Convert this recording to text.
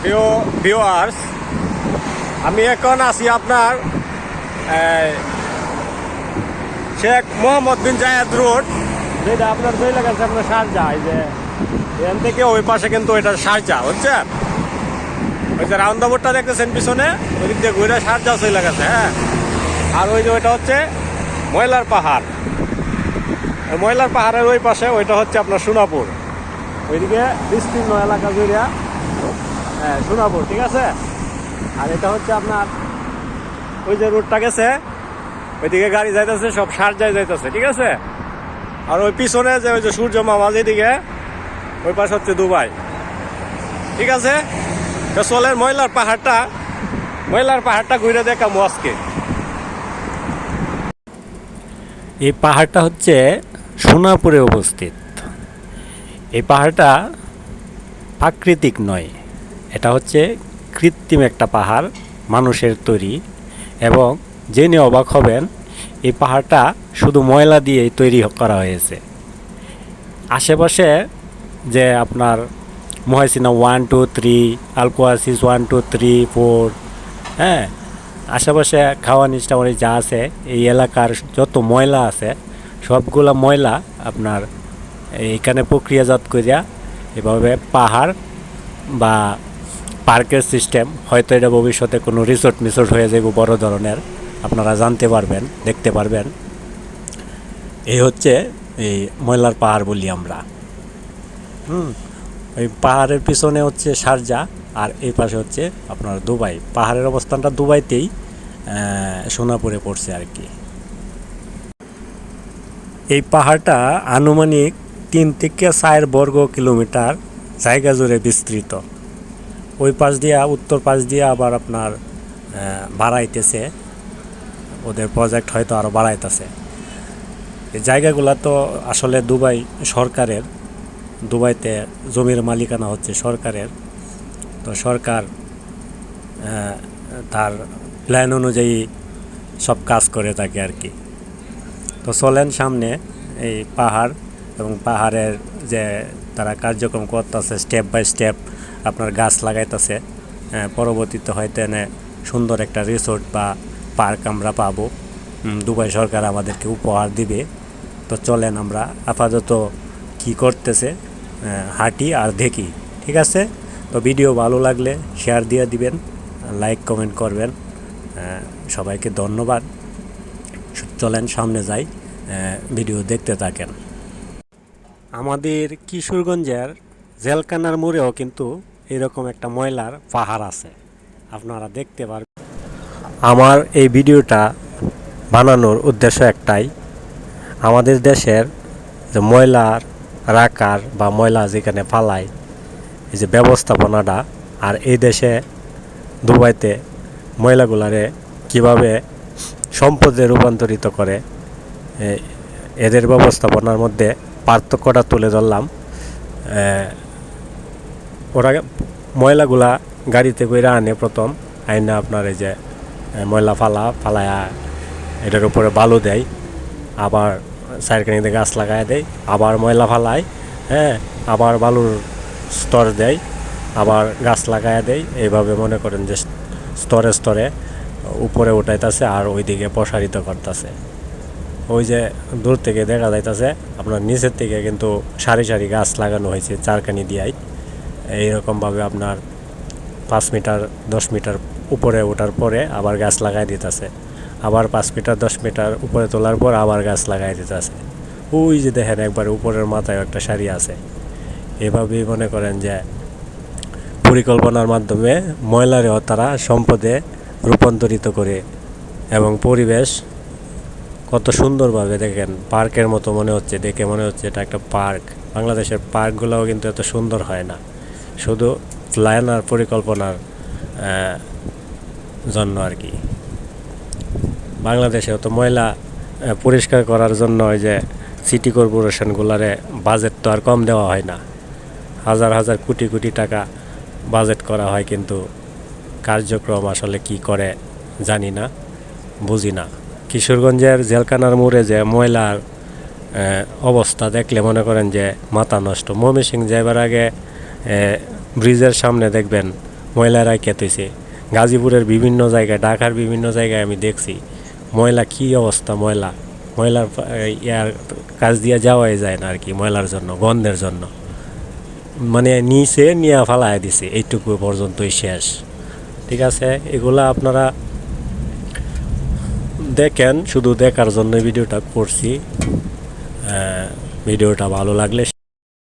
প্রিয় ভিউয়ার্স আমি এখন আছি আপনার Sheikh Mohammed bin Zayed road, যেটা আপনার যেই লাগাচ্ছে আপনার শারজা এই যে এখান থেকে ওই পাশে কিন্তু এটা শারজা হচ্ছে ওই যে রাউন্দাবোর্ডটা দেখতেছেন পিছনে ওই দিক দিয়ে ঘুরে সারজা সেই লাগাচ্ছে হ্যাঁ? আর ওই যে ওইটা হচ্ছে ময়লার পাহাড়। ময়লার পাহাড়ের ওই পাশে ওইটা হচ্ছে আপনার সোনাপুর। ওইদিকে বিস্তীর্ণ এলাকা জুড়িয়া হ্যাঁ সোনাপুর ঠিক আছে? আর এটা হচ্ছে আপনার, ওই যে রোডটা গেছে, ওইদিকে গাড়ি যাইতেছে, সব সারজায় যাইতেছে, ঠিক আছে? আর ওই পিছনে যে ওই যে সূর্য মামা যেদিকে, ওই পাশে হচ্ছে দুবাই। ঠিক আছে? তো চলেন, ময়লার পাহাড়টা ময়লার পাহাড়টা ঘুরে দেখাবো আজকে। এই পাহাড়টা হচ্ছে সোনাপুরে অবস্থিত। এই পাহাড়টা প্রাকৃতিক নয়। এটা হচ্ছে কৃত্রিম একটা পাহাড় মানুষের তৈরি এবং জেনে অবাক হবেন, এই পাহাড়টা শুধু ময়লা দিয়েই তৈরি করা হয়েছে। আশেপাশে যে আপনার Muhaisnah one two three Al Qusais one two three four হ্যাঁ আশেপাশে খাওয়া নিষ্ঠাবাড়ি যা আছে, এই এলাকার যত ময়লা আছে, সবগুলা ময়লা আপনার এইখানে প্রক্রিয়াজাত করিয়া এভাবে পাহাড় বা পার্কের সিস্টেম, হয়তো এটা ভবিষ্যতে কোনো রিসোর্ট মিসোর্ট হয়ে যাবে বড় ধরনের। আপনারা জানতে পারবেন, দেখতে পারবেন। এই হচ্ছে এই ময়লার পাহাড় বলি আমরা। হুম ওই পাহাড়ের পিছনে হচ্ছে শারজা আর এই পাশে হচ্ছে আপনার দুবাই। পাহাড়ের অবস্থানটা দুবাইতেই সোনাপুরে পড়ছে আর কি। এই পাহাড়টা আনুমানিক তিন থেকে চার বর্গ কিলোমিটার জায়গা জুড়ে বিস্তৃত। ওই পাশ দিয়া, উত্তর পাশ দিয়ে আবার আপনার বাড়াইতেছে। ওদের প্রজেক্ট হয়তো আরও বাড়াইতেছে। এই জায়গাগুলো তো আসলে দুবাই সরকারের, দুবাইতে জমির মালিকানা হচ্ছে সরকারের। তো সরকার তার প্ল্যান অনুযায়ী সব কাজ করে থাকে আর কি। তো চলেন সামনে এই পাহাড় এবং পাহাড়ের যে তারা কার্যক্রম করতেছে স্টেপ বাই স্টেপ আপনার গাছ লাগাইতেছে পরবর্তীতে হয়তো এনে সুন্দর একটা রিসোর্ট বা পার্ক আমরা পাবো। দুবাই সরকার আমাদেরকে উপহার দিবে। তো চলেন আমরা আপাতত কি করতেছে হাঁটি আর দেখি, ঠিক আছে? তো ভিডিও ভালো লাগলে শেয়ার দিয়ে দিবেন লাইক কমেন্ট করবেন। সবাইকে ধন্যবাদ। চলেন সামনে যাই ভিডিও দেখতে থাকেন। আমাদের কিশোরগঞ্জের জেলকানার মোড়েও কিন্তু এরকম একটা ময়লার পাহাড় আছে। আপনারা দেখতে পারবেন আমার এই ভিডিওটা বানানোর উদ্দেশ্য একটাই। আমাদের দেশের যে ময়লার রাখার বা ময়লা যেখানে ফালায়, এই যে ব্যবস্থাপনাটা, আর এই দেশে দুবাইতে ময়লাগুলারে কীভাবে সম্পদে রূপান্তরিত করে এদের ব্যবস্থাপনার মধ্যে পার্থক্যটা তুলে ধরলাম। ওরা ময়লাগুলা গাড়িতে করে আনে প্রথম, আইনা আপনার এই যে ময়লা ফালা, ফালায়া এটার উপরে বালু দেয়, আবার সাইডখানিতে গাছ লাগায় দেয়, আবার ময়লা ফালায় হ্যাঁ আবার বালুর স্তর দেয়, আবার গাছ লাগায় দেয়, এইভাবে মনে করেন যে স্তরে স্তরে উপরে উঠাইতেছে আর ওইদিকে প্রসারিত করতেছে। ওই যে দূর থেকে দেখা যাইতেছে, আপনার নিচের থেকে কিন্তু সারি সারি গাছ লাগানো হয়েছে চারখানি দিয়াই। এইরকমভাবে আপনার পাঁচ মিটার, দশ মিটার উপরে ওঠার পরে আবার গাছ লাগাই দিতেছে। আবার পাঁচ মিটার, দশ মিটার উপরে তোলার পর আবার গাছ লাগাই দিতেছে। ওই যে দেখেন একবার উপরের মাথায় একটা শাড়ি আছে। এভাবেই মনে করেন যে পরিকল্পনার মাধ্যমে ময়লারেও তারা সম্পদে রূপান্তরিত করে এবং পরিবেশ কত সুন্দরভাবে দেখেন, পার্কের মতো মনে হচ্ছে, দেখে মনে হচ্ছে এটা একটা পার্ক। বাংলাদেশের পার্কগুলোও কিন্তু এত সুন্দর হয় না। শুধু প্ল্যান আর পরিকল্পনার জন্য আর কি। বাংলাদেশেও তো ময়লা পরিষ্কার করার জন্য ওই যে সিটি কর্পোরেশনগুলারে বাজেট তো আর কম দেওয়া হয় না। হাজার হাজার কোটি কোটি টাকা বাজেট করা হয় কিন্তু কার্যক্রম আসলে কি করে জানি না, বুঝি না। কিশোরগঞ্জের জেলখানার মোড়ে যে ময়লার অবস্থা দেখলে মনে করেন যে মাথা নষ্ট। ময়মনসিং যাইবার আগে ব্রিজের সামনে দেখবেন ময়লারাই খেতেছে গাজীপুরের বিভিন্ন জায়গায়, ঢাকার বিভিন্ন জায়গায় আমি দেখছি, ময়লা কী অবস্থা ময়লা? ময়লার ইয়ার কাজ দিয়ে যাওয়াই যায় না আর কি ময়লার জন্য, গন্ধের জন্য। মানে নিচে নিয়ে ফালায় দিছে, এইটুকু পর্যন্তই শেষ। ঠিক আছে, এগুলা আপনারা দেখেন, শুধু দেখার জন্য ভিডিওটা করছি। ভিডিওটা ভালো লাগলে